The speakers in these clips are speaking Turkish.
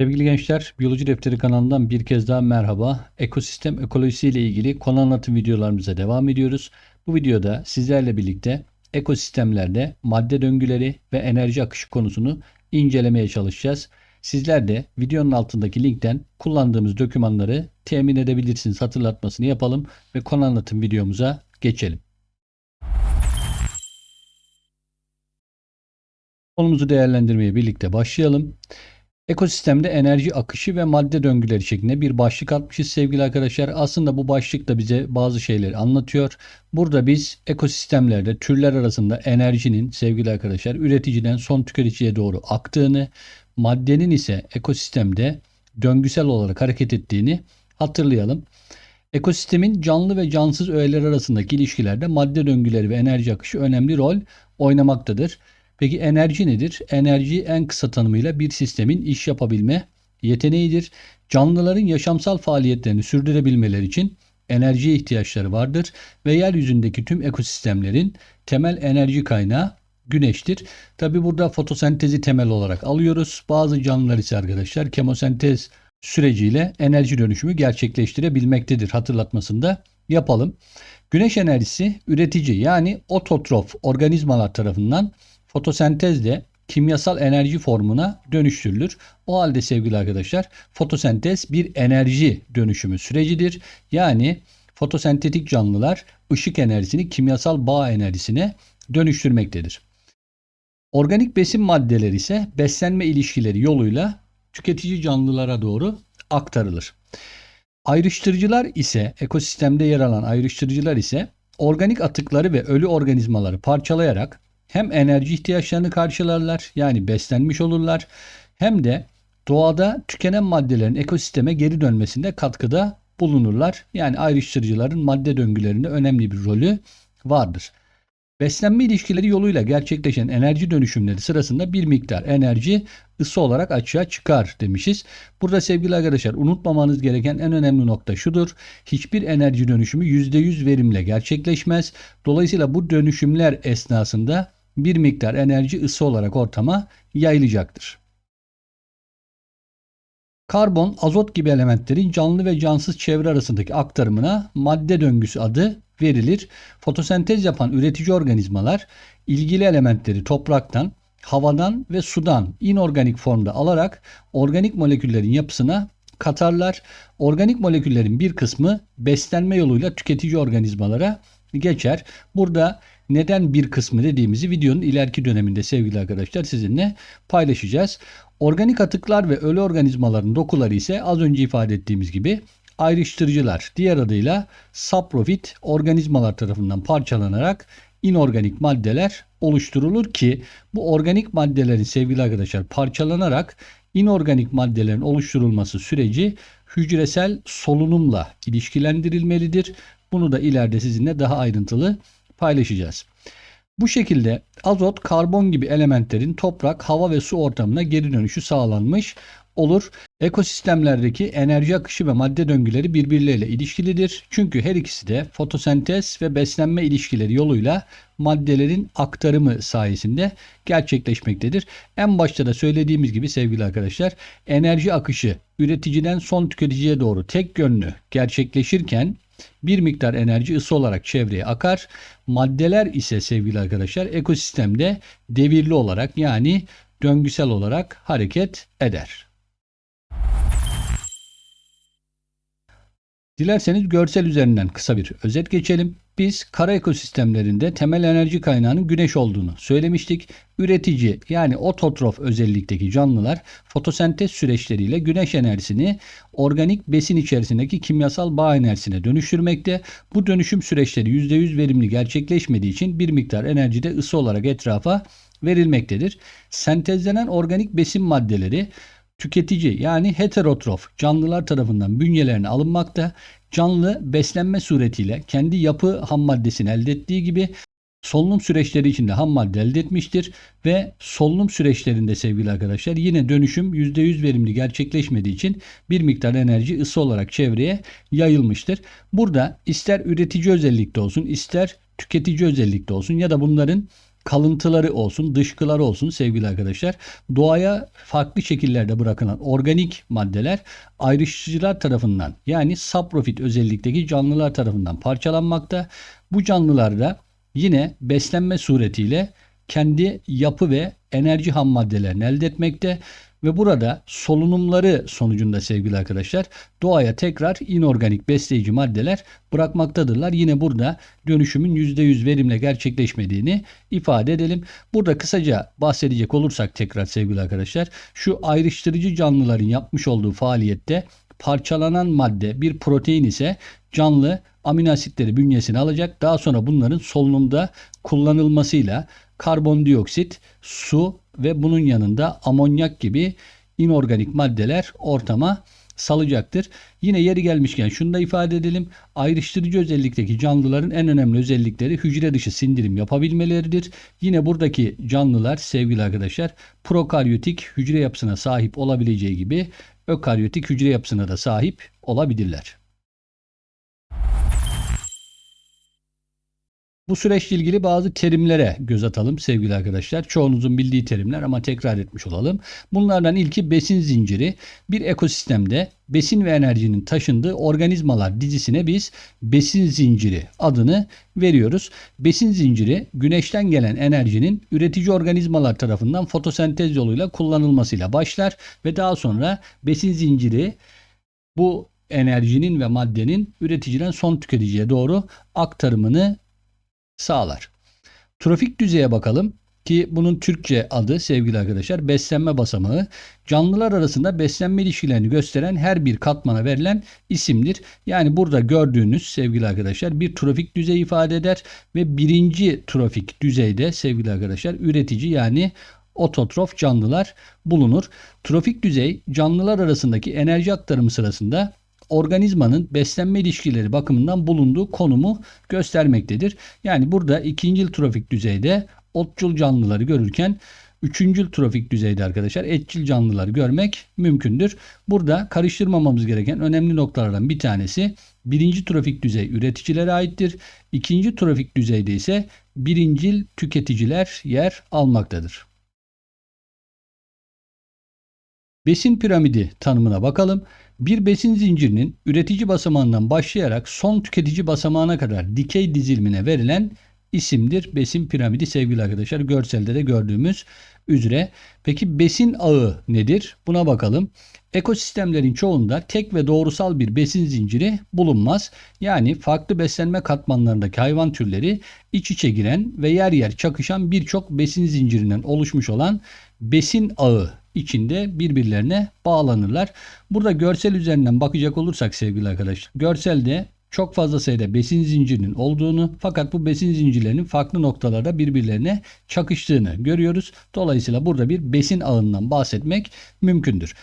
Sevgili gençler, Biyoloji Defteri kanalından bir kez daha merhaba. Ekosistem ekolojisi ile ilgili konu anlatım videolarımıza devam ediyoruz. Bu videoda sizlerle birlikte ekosistemlerde madde döngüleri ve enerji akışı konusunu incelemeye çalışacağız. Sizler de videonun altındaki linkten kullandığımız dokümanları temin edebilirsiniz. Hatırlatmasını yapalım ve konu anlatım videomuza geçelim. Konumuzu değerlendirmeye birlikte başlayalım. Ekosistemde enerji akışı ve madde döngüleri şeklinde bir başlık atmışız sevgili arkadaşlar. Aslında bu başlık da bize bazı şeyleri anlatıyor. Burada biz ekosistemlerde türler arasında enerjinin sevgili arkadaşlar üreticiden son tüketiciye doğru aktığını, maddenin ise ekosistemde döngüsel olarak hareket ettiğini hatırlayalım. Ekosistemin canlı ve cansız öğeler arasındaki ilişkilerde madde döngüleri ve enerji akışı önemli rol oynamaktadır. Peki enerji nedir? Enerji en kısa tanımıyla bir sistemin iş yapabilme yeteneğidir. Canlıların yaşamsal faaliyetlerini sürdürebilmeleri için enerjiye ihtiyaçları vardır ve yeryüzündeki tüm ekosistemlerin temel enerji kaynağı güneştir. Tabi burada fotosentezi temel olarak alıyoruz. Bazı canlılar ise arkadaşlar kemosentez süreciyle enerji dönüşümü gerçekleştirebilmektedir. Hatırlatmasını da yapalım. Güneş enerjisi üretici yani ototrof organizmalar tarafından fotosentezle kimyasal enerji formuna dönüştürülür. O halde sevgili arkadaşlar fotosentez bir enerji dönüşümü sürecidir. Yani fotosentetik canlılar ışık enerjisini kimyasal bağ enerjisine dönüştürmektedir. Organik besin maddeleri ise beslenme ilişkileri yoluyla tüketici canlılara doğru aktarılır. Ayrıştırıcılar ise ekosistemde yer alan ayrıştırıcılar ise organik atıkları ve ölü organizmaları parçalayarak hem enerji ihtiyaçlarını karşılarlar yani beslenmiş olurlar hem de doğada tükenen maddelerin ekosisteme geri dönmesinde katkıda bulunurlar. Yani ayrıştırıcıların madde döngülerinde önemli bir rolü vardır. Beslenme ilişkileri yoluyla gerçekleşen enerji dönüşümleri sırasında bir miktar enerji ısı olarak açığa çıkar demişiz. Burada sevgili arkadaşlar unutmamanız gereken en önemli nokta şudur. Hiçbir enerji dönüşümü %100 verimle gerçekleşmez. Dolayısıyla bu dönüşümler esnasında bir miktar enerji ısı olarak ortama yayılacaktır. Karbon, azot gibi elementlerin canlı ve cansız çevre arasındaki aktarımına madde döngüsü adı verilir. Fotosentez yapan üretici organizmalar ilgili elementleri topraktan, havadan ve sudan inorganik formda alarak organik moleküllerin yapısına katarlar. Organik moleküllerin bir kısmı beslenme yoluyla tüketici organizmalara geçer. Burada neden bir kısmı dediğimizi videonun ileriki döneminde sevgili arkadaşlar sizinle paylaşacağız. Organik atıklar ve ölü organizmaların dokuları ise az önce ifade ettiğimiz gibi ayrıştırıcılar diğer adıyla saprofit organizmalar tarafından parçalanarak inorganik maddeler oluşturulur ki bu organik maddelerin sevgili arkadaşlar parçalanarak inorganik maddelerin oluşturulması süreci hücresel solunumla ilişkilendirilmelidir. Bunu da ileride sizinle daha ayrıntılı paylaşacağız. Bu şekilde azot, karbon gibi elementlerin toprak, hava ve su ortamına geri dönüşü sağlanmış olur. Ekosistemlerdeki enerji akışı ve madde döngüleri birbirleriyle ilişkilidir. Çünkü her ikisi de fotosentez ve beslenme ilişkileri yoluyla maddelerin aktarımı sayesinde gerçekleşmektedir. En başta da söylediğimiz gibi sevgili arkadaşlar enerji akışı üreticiden son tüketiciye doğru tek yönlü gerçekleşirken bir miktar enerji ısı olarak çevreye akar. Maddeler ise sevgili arkadaşlar ekosistemde devirli olarak yani döngüsel olarak hareket eder. Dilerseniz görsel üzerinden kısa bir özet geçelim. Biz kara ekosistemlerinde temel enerji kaynağının güneş olduğunu söylemiştik. Üretici yani ototrof özellikteki canlılar fotosentez süreçleriyle güneş enerjisini organik besin içerisindeki kimyasal bağ enerjisine dönüştürmekte. Bu dönüşüm süreçleri %100 verimli gerçekleşmediği için bir miktar enerji de ısı olarak etrafa verilmektedir. Sentezlenen organik besin maddeleri tüketici yani heterotrof canlılar tarafından bünyelerine alınmakta. Canlı beslenme suretiyle kendi yapı ham maddesini elde ettiği gibi solunum süreçleri içinde ham madde elde etmiştir ve solunum süreçlerinde sevgili arkadaşlar yine dönüşüm %100 verimli gerçekleşmediği için bir miktar enerji ısı olarak çevreye yayılmıştır. Burada ister üretici özellikte olsun ister tüketici özellikte olsun ya da bunların kalıntıları olsun, dışkıları olsun sevgili arkadaşlar. Doğaya farklı şekillerde bırakılan organik maddeler ayrıştırıcılar tarafından yani saprofit özellikteki canlılar tarafından parçalanmakta. Bu canlılarda yine beslenme suretiyle kendi yapı ve enerji ham maddelerini elde etmekte ve burada solunumları sonucunda sevgili arkadaşlar doğaya tekrar inorganik besleyici maddeler bırakmaktadırlar. Yine burada dönüşümün %100 verimle gerçekleşmediğini ifade edelim. Burada kısaca bahsedecek olursak tekrar sevgili arkadaşlar şu ayrıştırıcı canlıların yapmış olduğu faaliyette parçalanan madde bir protein ise canlı amino asitleri bünyesine alacak. Daha sonra bunların solunumda kullanılmasıyla karbondioksit, su ve bunun yanında amonyak gibi inorganik maddeler ortama salacaktır. Yine yeri gelmişken şunu da ifade edelim. Ayrıştırıcı özellikteki canlıların en önemli özellikleri hücre dışı sindirim yapabilmeleridir. Yine buradaki canlılar sevgili arkadaşlar prokaryotik hücre yapısına sahip olabileceği gibi ökaryotik hücre yapısına da sahip olabilirler. Bu süreçle ilgili bazı terimlere göz atalım sevgili arkadaşlar. Çoğunuzun bildiği terimler ama tekrar etmiş olalım. Bunlardan ilki besin zinciri. Bir ekosistemde besin ve enerjinin taşındığı organizmalar dizisine biz besin zinciri adını veriyoruz. Besin zinciri güneşten gelen enerjinin üretici organizmalar tarafından fotosentez yoluyla kullanılmasıyla başlar ve daha sonra besin zinciri bu enerjinin ve maddenin üreticiden son tüketiciye doğru aktarımını sağlar. Trofik düzeye bakalım ki bunun Türkçe adı sevgili arkadaşlar beslenme basamağı. Canlılar arasında beslenme ilişkilerini gösteren her bir katmana verilen isimdir. Yani burada gördüğünüz sevgili arkadaşlar bir trofik düzey ifade eder ve birinci trofik düzeyde sevgili arkadaşlar üretici yani ototrof canlılar bulunur. Trofik düzey canlılar arasındaki enerji aktarımı sırasında organizmanın beslenme ilişkileri bakımından bulunduğu konumu göstermektedir. Yani burada ikinci trofik düzeyde otçul canlıları görürken Üçüncül trofik düzeyde arkadaşlar etçil canlıları görmek mümkündür. Burada karıştırmamamız gereken önemli noktalardan bir tanesi birinci trofik düzey üreticilere aittir. İkinci trofik düzeyde ise birincil tüketiciler yer almaktadır. Besin piramidi tanımına bakalım. Bir besin zincirinin üretici basamağından başlayarak son tüketici basamağına kadar dikey dizilimine verilen isimdir. Besin piramidi sevgili arkadaşlar görselde de gördüğümüz üzere. Peki besin ağı nedir? Buna bakalım. Ekosistemlerin çoğunda tek ve doğrusal bir besin zinciri bulunmaz. Yani farklı beslenme katmanlarındaki hayvan türleri iç içe giren ve yer yer çakışan birçok besin zincirinden oluşmuş olan besin ağı içinde birbirlerine bağlanırlar. Burada görsel üzerinden bakacak olursak sevgili arkadaşlar. Görselde çok fazla sayıda besin zincirinin olduğunu fakat bu besin zincirlerinin farklı noktalarda birbirlerine çakıştığını görüyoruz. Dolayısıyla burada bir besin ağından bahsetmek mümkündür.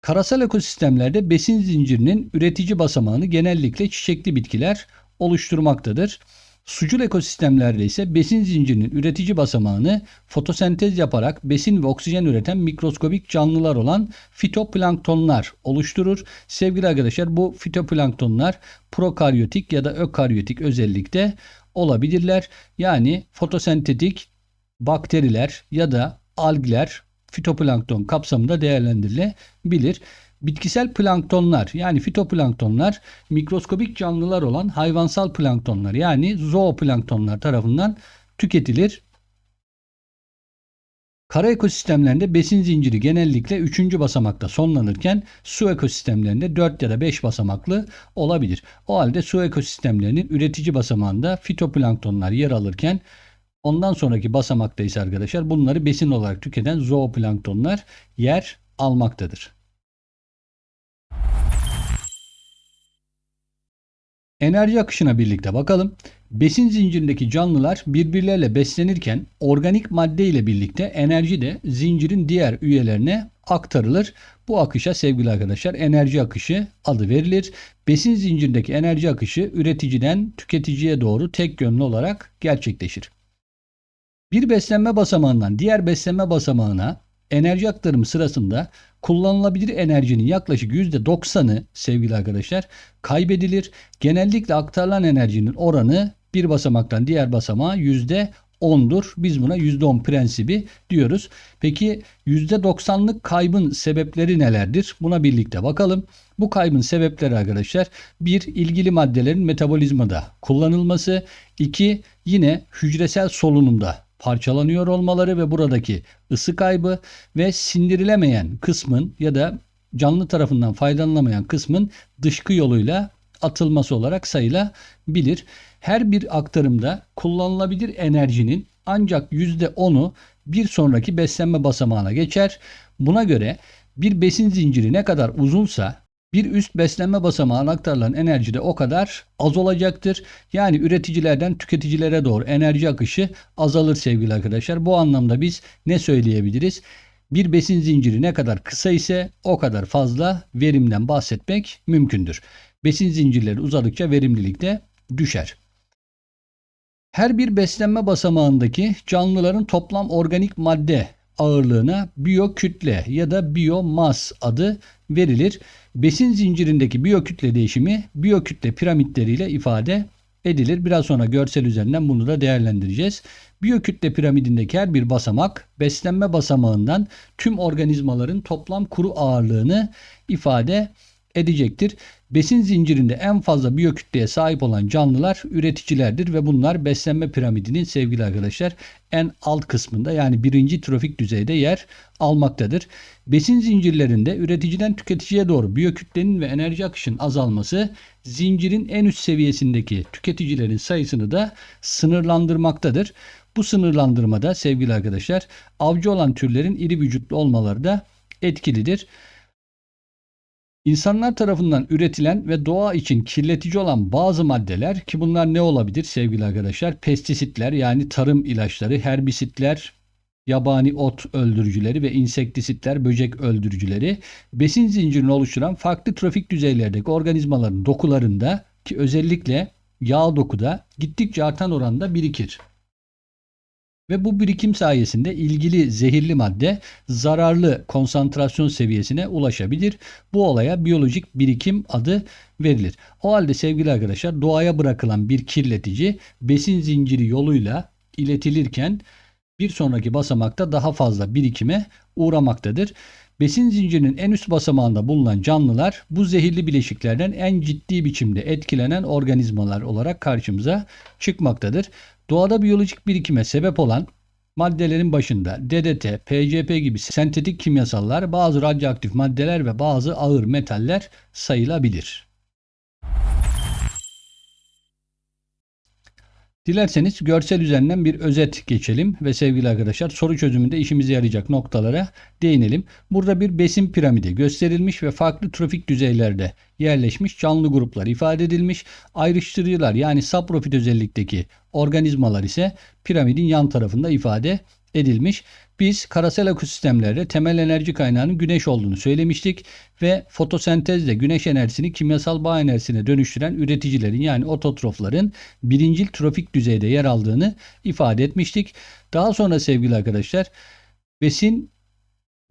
Karasal ekosistemlerde besin zincirinin üretici basamağını genellikle çiçekli bitkiler oluşturmaktadır. Sucul ekosistemlerde ise besin zincirinin üretici basamağını fotosentez yaparak besin ve oksijen üreten mikroskobik canlılar olan fitoplanktonlar oluşturur. Sevgili arkadaşlar bu fitoplanktonlar prokaryotik ya da ökaryotik özellikte olabilirler. Yani fotosentetik bakteriler ya da algler fitoplankton kapsamında değerlendirilebilir. Bitkisel planktonlar yani fitoplanktonlar mikroskobik canlılar olan hayvansal planktonlar yani zooplanktonlar tarafından tüketilir. Kara ekosistemlerinde besin zinciri genellikle 3. basamakta sonlanırken su ekosistemlerinde 4 ya da 5 basamaklı olabilir. O halde su ekosistemlerinin üretici basamağında fitoplanktonlar yer alırken ondan sonraki basamakta ise arkadaşlar bunları besin olarak tüketen zooplanktonlar yer almaktadır. Enerji akışına birlikte bakalım. Besin zincirindeki canlılar birbirleriyle beslenirken organik madde ile birlikte enerji de zincirin diğer üyelerine aktarılır. Bu akışa sevgili arkadaşlar enerji akışı adı verilir. Besin zincirindeki enerji akışı üreticiden tüketiciye doğru tek yönlü olarak gerçekleşir. Bir beslenme basamağından diğer beslenme basamağına enerji aktarımı sırasında kullanılabilir enerjinin yaklaşık %90'ı sevgili arkadaşlar kaybedilir. Genellikle aktarılan enerjinin oranı bir basamaktan diğer basamağa %10 %10'dur. Biz buna %10 prensibi diyoruz. Peki %90'lık kaybın sebepleri nelerdir? Buna birlikte bakalım. Bu kaybın sebepleri arkadaşlar bir ilgili maddelerin metabolizmada kullanılması, iki yine hücresel solunumda parçalanıyor olmaları ve buradaki ısı kaybı ve sindirilemeyen kısmın ya da canlı tarafından faydalanamayan kısmın dışkı yoluyla atılması olarak sayılabilir. Her bir aktarımda kullanılabilir enerjinin ancak %10'u bir sonraki beslenme basamağına geçer. Buna göre bir besin zinciri ne kadar uzunsa bir üst beslenme basamağına aktarılan enerji de o kadar az olacaktır. Yani üreticilerden tüketicilere doğru enerji akışı azalır sevgili arkadaşlar. Bu anlamda biz ne söyleyebiliriz? Bir besin zinciri ne kadar kısa ise o kadar fazla verimden bahsetmek mümkündür. Besin zincirleri uzadıkça verimlilik de düşer. Her bir beslenme basamağındaki canlıların toplam organik madde ağırlığına biyokütle ya da biyomas adı verilir. Besin zincirindeki biyokütle değişimi biyokütle piramitleriyle ifade edilir. Biraz sonra görsel üzerinden bunu da değerlendireceğiz. Biyokütle piramidindeki her bir basamak beslenme basamağından tüm organizmaların toplam kuru ağırlığını ifade edecektir. Besin zincirinde en fazla biyokütleye sahip olan canlılar üreticilerdir ve bunlar beslenme piramidinin sevgili arkadaşlar en alt kısmında yani birinci trofik düzeyde yer almaktadır. Besin zincirlerinde üreticiden tüketiciye doğru biyokütlenin ve enerji akışının azalması zincirin en üst seviyesindeki tüketicilerin sayısını da sınırlandırmaktadır. Bu sınırlandırmada sevgili arkadaşlar avcı olan türlerin iri vücutlu olmaları da etkilidir. İnsanlar tarafından üretilen ve doğa için kirletici olan bazı maddeler ki bunlar ne olabilir sevgili arkadaşlar? Pestisitler yani tarım ilaçları, herbisitler, yabani ot öldürücüleri ve insektisitler, böcek öldürücüleri besin zincirini oluşturan farklı trofik düzeylerdeki organizmaların dokularında ki özellikle yağ dokuda gittikçe artan oranda birikir. Ve bu birikim sayesinde ilgili zehirli madde zararlı konsantrasyon seviyesine ulaşabilir. Bu olaya biyolojik birikim adı verilir. O halde sevgili arkadaşlar doğaya bırakılan bir kirletici besin zinciri yoluyla iletilirken bir sonraki basamakta daha fazla birikime uğramaktadır. Besin zincirinin en üst basamağında bulunan canlılar bu zehirli bileşiklerden en ciddi biçimde etkilenen organizmalar olarak karşımıza çıkmaktadır. Doğada biyolojik birikime sebep olan maddelerin başında DDT, PCP gibi sentetik kimyasallar, bazı radyoaktif maddeler ve bazı ağır metaller sayılabilir. Dilerseniz görsel üzerinden bir özet geçelim ve sevgili arkadaşlar soru çözümünde işimize yarayacak noktalara değinelim. Burada bir besin piramidi gösterilmiş ve farklı trofik düzeylerde yerleşmiş canlı gruplar ifade edilmiş. Ayrıştırıcılar yani saprofit özellikteki organizmalar ise piramidin yan tarafında ifade edilmiş. Biz karasal ekosistemlerde temel enerji kaynağının güneş olduğunu söylemiştik ve fotosentezle güneş enerjisini kimyasal bağ enerjisine dönüştüren üreticilerin yani ototrofların birincil trofik düzeyde yer aldığını ifade etmiştik. Daha sonra sevgili arkadaşlar besin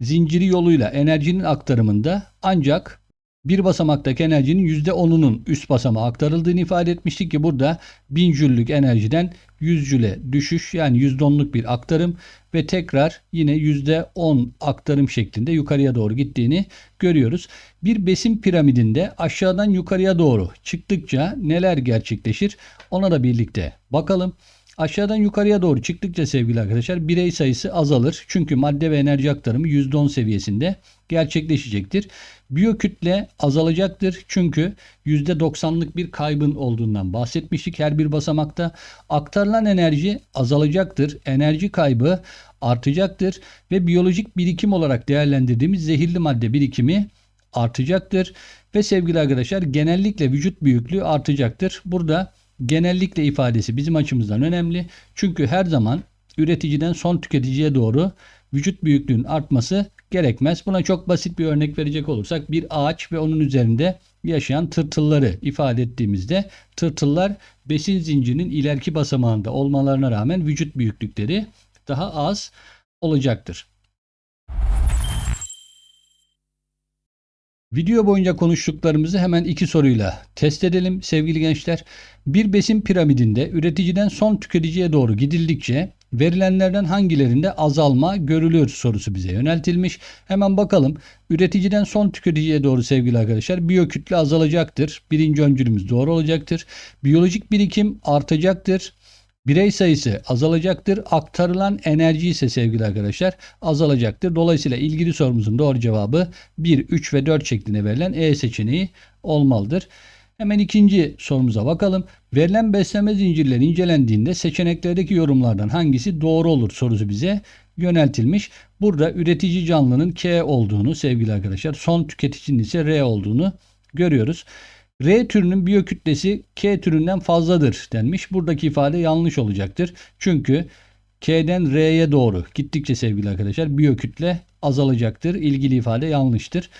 zinciri yoluyla enerjinin aktarımında ancak bir basamaktaki enerjinin %10'unun üst basamağa aktarıldığını ifade etmiştik ki burada 1000 jüllük enerjiden 100 jüle düşüş yani %10'luk bir aktarım ve tekrar yine %10 aktarım şeklinde yukarıya doğru gittiğini görüyoruz. Bir besin piramidinde aşağıdan yukarıya doğru çıktıkça neler gerçekleşir ona da birlikte bakalım. Aşağıdan yukarıya doğru çıktıkça sevgili arkadaşlar birey sayısı azalır. Çünkü madde ve enerji aktarımı %10 seviyesinde gerçekleşecektir. Biyokütle azalacaktır. Çünkü %90'lık bir kaybın olduğundan bahsetmiştik her bir basamakta. Aktarılan enerji azalacaktır. Enerji kaybı artacaktır ve biyolojik birikim olarak değerlendirdiğimiz zehirli madde birikimi artacaktır. Ve sevgili arkadaşlar genellikle vücut büyüklüğü artacaktır. Burada genellikle ifadesi bizim açımızdan önemli. Çünkü her zaman üreticiden son tüketiciye doğru vücut büyüklüğünün artması gerekmez. Buna çok basit bir örnek verecek olursak bir ağaç ve onun üzerinde yaşayan tırtılları ifade ettiğimizde tırtıllar besin zincirinin ileriki basamağında olmalarına rağmen vücut büyüklükleri daha az olacaktır. Video boyunca konuştuklarımızı hemen iki soruyla test edelim sevgili gençler. Bir besin piramidinde üreticiden son tüketiciye doğru gidildikçe verilenlerden hangilerinde azalma görülür sorusu bize yöneltilmiş. Hemen bakalım. Üreticiden son tüketiciye doğru sevgili arkadaşlar biyokütle azalacaktır. Birinci öncülümüz doğru olacaktır. Biyolojik birikim artacaktır. Birey sayısı azalacaktır. Aktarılan enerji ise sevgili arkadaşlar azalacaktır. Dolayısıyla ilgili sorumuzun doğru cevabı 1, 3 ve 4 şeklinde verilen E seçeneği olmalıdır. Hemen ikinci sorumuza bakalım. Verilen beslenme zincirleri incelendiğinde seçeneklerdeki yorumlardan hangisi doğru olur sorusu bize yöneltilmiş. Burada üretici canlının K olduğunu sevgili arkadaşlar, son tüketicinin ise R olduğunu görüyoruz. R türünün biyokütlesi K türünden fazladır denmiş. Buradaki ifade yanlış olacaktır. Çünkü K'den R'ye doğru gittikçe sevgili arkadaşlar biyokütle azalacaktır. İlgili ifade yanlıştır.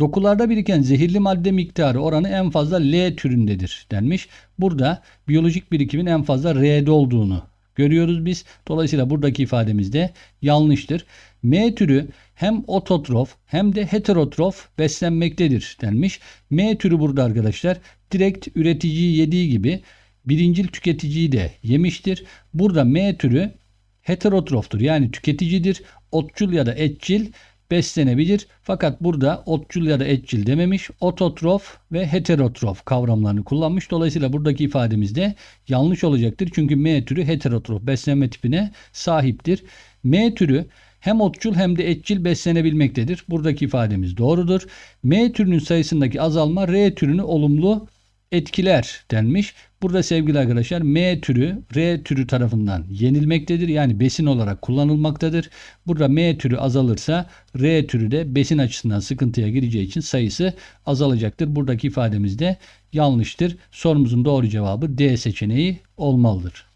Dokularda biriken zehirli madde miktarı oranı en fazla L türündedir denmiş. Burada biyolojik birikimin en fazla R'de olduğunu görüyoruz biz. Dolayısıyla buradaki ifademiz de yanlıştır. M türü hem ototrof hem de heterotrof beslenmektedir denmiş. M türü burada arkadaşlar direkt üreticiyi yediği gibi birincil tüketiciyi de yemiştir. Burada M türü heterotroftur yani tüketicidir. Otçul ya da etçil beslenebilir. Fakat burada otçul ya da etçil dememiş. Ototrof ve heterotrof kavramlarını kullanmış. Dolayısıyla buradaki ifademiz de yanlış olacaktır. Çünkü M türü heterotrof beslenme tipine sahiptir. M türü hem otçul hem de etçil beslenebilmektedir. Buradaki ifademiz doğrudur. M türünün sayısındaki azalma R türünü olumlu etkiler denmiş. Burada sevgili arkadaşlar M türü R türü tarafından yenilmektedir. Yani besin olarak kullanılmaktadır. Burada M türü azalırsa R türü de besin açısından sıkıntıya gireceği için sayısı azalacaktır. Buradaki ifademiz de yanlıştır. Sorumuzun doğru cevabı D seçeneği olmalıdır.